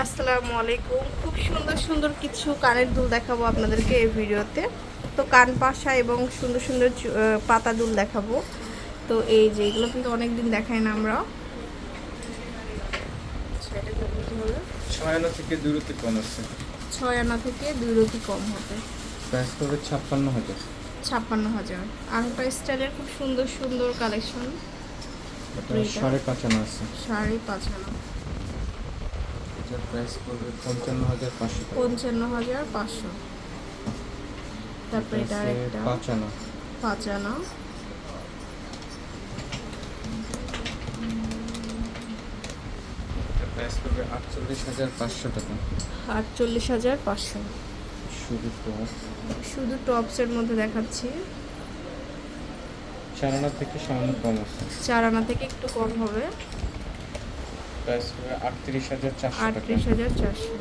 আসসালামু আলাইকুম। খুব সুন্দর সুন্দর কিছু কানের দুল দেখাবো আপনাদেরকে এই ভিডিওতে। তো কান পাশা এবং সুন্দর সুন্দর পাতা দুল দেখাবো। তো এই যে এগুলো কিন্তু অনেকদিন দেখাই না আমরা। ছয় আনা থেকে দূরত্বে কম আছে ছয় আনা থেকে দুই রতি কম হবে। প্রাইস ছাপ্পান্ন হাজার। ছাপ্পান্ন হাজার। আংটা স্টাইলের খুব সুন্দর সুন্দর কালেকশন। সাড়ে পাঁচ আনা আছে। সাড়ে পাঁচ আনা এটার প্রাইস পড়বে পঞ্চান্ন হাজার পাঁচশো পঞ্চান্ন হাজার পাঁচশো। তারপরে এটা আরেকটা পাঁচ আনা পাঁচ আনা প্রাইস পড়বে আটচল্লিশ হাজার পাঁচশো টাকা। আটচল্লিশ হাজার পাঁচশো। শুধু টপ শুধু টপসের মধ্যে দেখাচ্ছি। চার আনা থেকে সামান্য কম আছে। চার আনা থেকে একটু কম হবে। আটত্রিশ হাজার চারশো আটত্রিশ হাজার চারশো।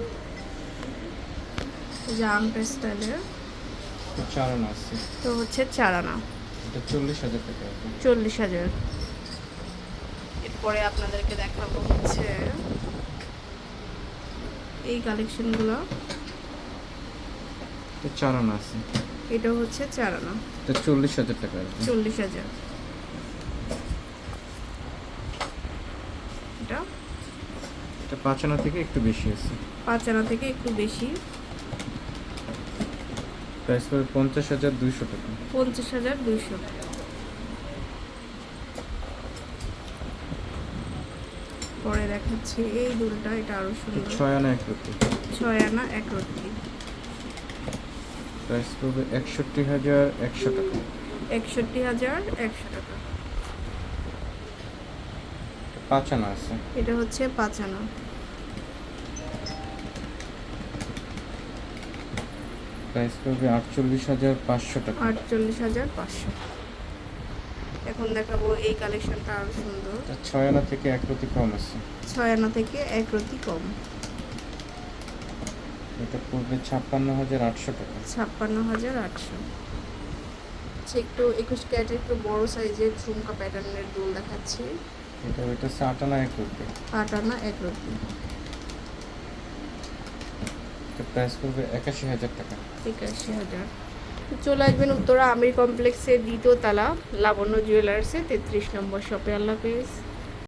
যে আংটা স্টাইলের এটা আছে। তো হচ্ছে চার আনা এটা চল্লিশ হাজার টাকা। চল্লিশ হাজার। এরপরে আপনাদেরকে দেখাবো হচ্ছে এই কালেকশনগুলো। এটা চার আছে। এটা হচ্ছে চার আনা এটা চল্লিশ হাজার টাকা চল্লিশ হাজার এটা এটা পাঁচ আনা থেকে একটু বেশি আছে। পাঁচ আনা থেকে একটু বেশি। প্রাইস পড়বে পঞ্চাশ হাজার দুইশো টাকা। পঞ্চাশ হাজার দুইশো। পরে দেখাচ্ছি এই দুলটা এটা আরও সুন্দর। ছয় আনা এক রুপি ছয় আনা এক রত্তি প্রাইস পড়বে একষট্টি হাজার একশো টাকা। একষট্টি হাজার একশো টাকা। পাঁচ আনা আছে। এটা হচ্ছে পাঁচ আনা প্রাইস পড়বে আটচল্লিশ হাজার পাঁচশো টাকা। আটচল্লিশ হাজার পাঁচশো। এখন দেখাবো এই কালেকশনটা আরও সুন্দর। ছয় আনা থেকে এক রুপি কম আছে। ছয় আনা থেকে এক রতি কম। এটা পড়বে ছাপ্পান্ন হাজার আটশো টাকা। ছাপ্পান্ন হাজার আটশো। আচ্ছা একটু একুশ ক্যারেটের একটু বড় সাইজের ঝুমকা প্যাটার্নের দুল দেখাচ্ছি। এটা ওইটা হচ্ছে আট আনা এক রুপি। আট আনা এক রুপি। প্রাইস পড়বে একাশি হাজার টাকা। একাশি হাজার। চলে আসবেন উত্তরা আমির কমপ্লেক্সের দ্বিতীয় তালা লাবণ্য জুয়েলার্সে তেত্রিশ নম্বর শপে আল্লাহ হাফেজ।